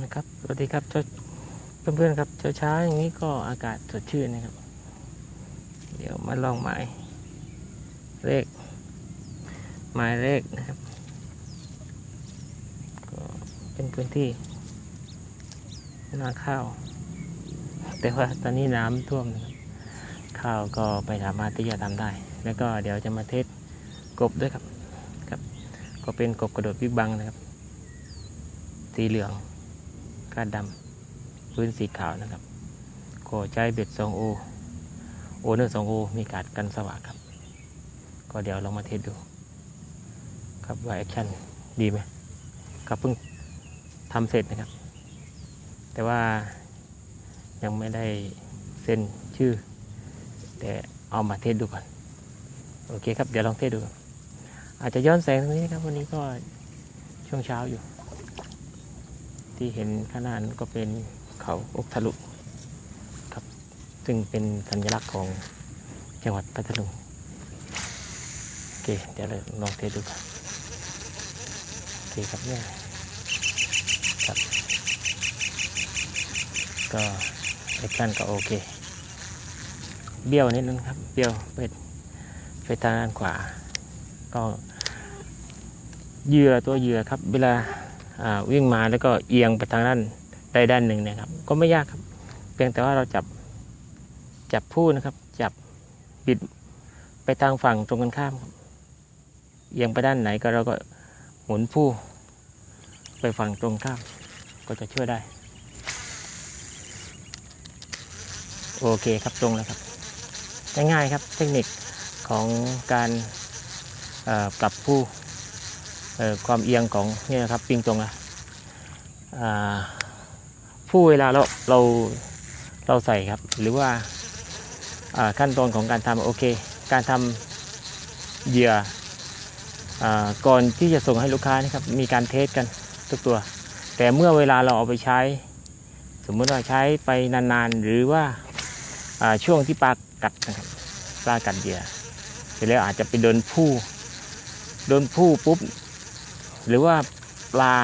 นะครับสวัสดีครับเพื่อนๆครับเช้าๆอย่างนี้ก็อากาศสดชื่นนะครับ เดี๋ยวมาลองหมายเลขหมายเลขนะครับ ก็เป็นพื้นที่นาข้าว แต่ว่าตอนนี้น้ำท่วมนะครับข้าวก็ไปสามารถที่จะทำได้ แล้วก็เดี๋ยวจะมาเทสกบด้วยครับครับ ก็เป็นกบกระโดดวิบังนะครับ สีเหลือง กาดดำพื้นสีขาวนะครับขอใจเบ็ดสองโอโอเนอร์สองโอมีการกันสว่างครับ ก็เดี๋ยวลองมาเทสดู ครับว่าแอคชั่นดีไหมครับเพิ่งทำเสร็จนะครับ แต่ว่ายังไม่ได้เซ็นชื่อ แต่เอามาเทสดูก่อน โอเคครับ เดี๋ยวลองเทสดู อาจจะย้อนแสงตรงนี้นะครับ วันนี้ก็ช่วงเช้าอยู่ ที่เห็นข้างหน้านั้นก็เป็นเขาอกทะลุครับ ซึ่งเป็นสัญลักษณ์ของจังหวัดพัทลุงโอเค เดี๋ยวเราลองเทดูกันโอเคครับเนี่ยครับก็แอคชั่นก็โอเค เบี้ยวนิดนึงครับ เบี้ยวไปไปทางด้านขวา ก็เหยื่อตัวเหยื่อครับ เวลา วิ่งมาแล้วก็เอียงไปทางด้านใดด้านหนึ่งเนะครับ ก็ไม่ยากครับ เพียงแต่ว่าเราจับจับผู้นะครับ จับบิดไปทางฝั่งตรงกันข้ามครับเอียงไปด้านไหนก็เราก็หมุนผู้ไปฝั่งตรงข้าม ก็จะช่วยได้ โอเคครับตรงแล้วครับง่ายๆครับเทคนิคของการปรับผู้ ความเอียงของเนี่ยนะครับปิงตรงนะอ่าผู้เวลาเราเราเราใส่ครับ หรือว่าขั้นตอนของการทำโอเค การทำเหยื่ออก่อนที่จะส่งให้ลูกค้านะครับมีการเทสกันทุกตัว แต่เมื่อเวลาเราเอาไปใช้ สมมติว่าใช้ไปนานๆ หรือว่าอ่าช่วงที่ปลากัดนะครับปลากัดเหยื่อเสร็จแล้วอาจจะไปโดนผู้โดนผู้ปุ๊บ หรือว่าปลา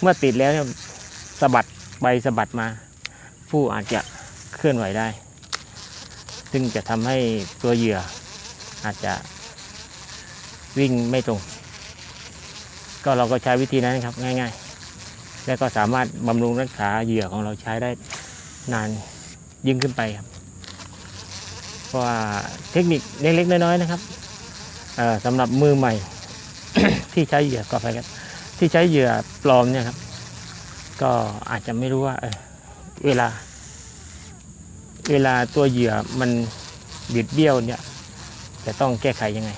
เมื่อติดแล้วสะบัดใบสะบัดมา ผู้อาจจะเคลื่อนไหวได้ ซึ่งจะทำให้ตัวเหยื่ออาจจะวิ่งไม่ตรง ก็เราก็ใช้วิธีนั้นครับง่าย ๆ แล้วก็สามารถบำรุงรักษาเหยื่อของเราใช้ได้นานยิ่งขึ้นไปครับ เพราะว่าเทคนิคเล็กๆน้อยๆนะครับสำหรับมือใหม่ ที่ใช้เหยื่อกอไฟครับที่ใช้เหยื่อปลอมเนี่ยครับ ก็อาจจะไม่รู้ว่า เออเวลา เวลาตัวเหยื่อมันบิดเบี้ยวเนี่ย จะต้องแก้ไขยังไง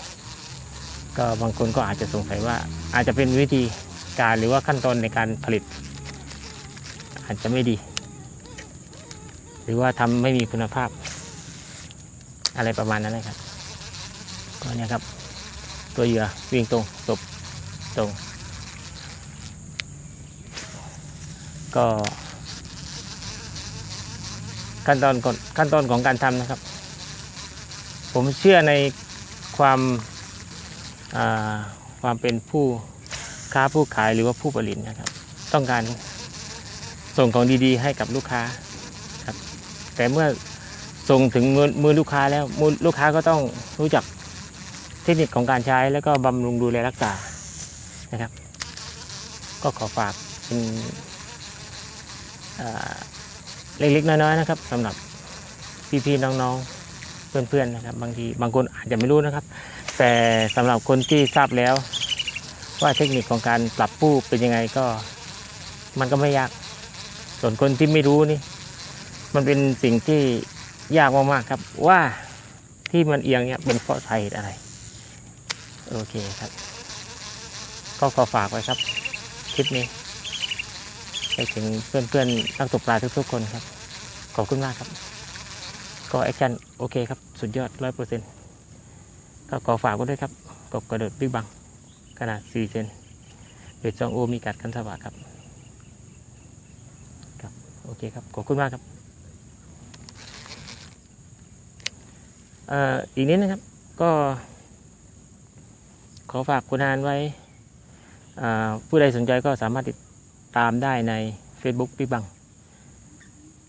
ก็บางคนก็อาจจะสงสัยว่า อาจจะเป็นวิธีการหรือว่าขั้นตอนในการผลิต อาจจะไม่ดี หรือว่าทำไม่มีคุณภาพ อะไรประมาณนั้นนะครับก็เนี่ยครับ ตัวเหยื่อวิ่งตรงตบตรง ก็ ขั้นตอนก่อนขั้นตอนของการทำนะครับ ผมเชื่อในความาความเป็นผู้ค้าผู้ขายหรือว่าผู้ผลิตนะครับ ต้องการส่งของดีๆ ให้กับลูกค้าครับ แต่เมื่อส่งถึงมือมือลูกค้าแล้วมือลูกค้าก็ต้องรู้จัก ทคนิคของการใช้แล้วก็บำรุงดูแลรักษานะครับ ก็ขอฝากเป็นเล็กๆ น้อยๆนะครับสำหรับพี่ๆน้องๆ เพื่อนๆนะครับ บางทีบางคนอาจจะไม่รู้นะครับ แต่สำหรับคนที่ทราบแล้ว ว่าเทคนิคของการปรับปูเป็นยังไงก็ มันก็ไม่ยาก ส่วนคนที่ไม่รู้นี่ มันเป็นสิ่งที่ยากมากๆครับว่าที่มันเอียงเนี่ยเป็นเพราะสาเหตุอะไร โอเคครับ ก็ขอฝากไว้ครับคลิปนี้ไปถึงเพื่อนๆนักตกปลาทุกๆคนครับ ขอบคุณมากครับ ก็แอคชั่นโอเคครับ สุดยอดร้อยเปอร์เซ็นต์ก็ขอฝากไว้ด้วยครับกบกระโดดบิ๊กบัง ขนาด4เซนเบ็ดจองโอมีกัดกันสว่างครับ ครับ โอเคครับ ขอบคุณมากครับเอ่ออีกนิดนะครับ ก็ ขอฝากคุณฮานไว้ ผู้ใดสนใจก็สามารถติดตามได้ใน Facebook พี่บัง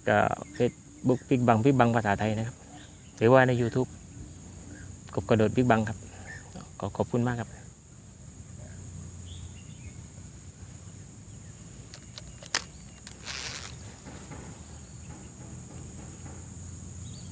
กับ Facebook พี่บังพี่บังภาษาไทยนะครับ หรือว่าใน YouTube กบกระโดดพี่บังครับ ขอขอบคุณมากครับ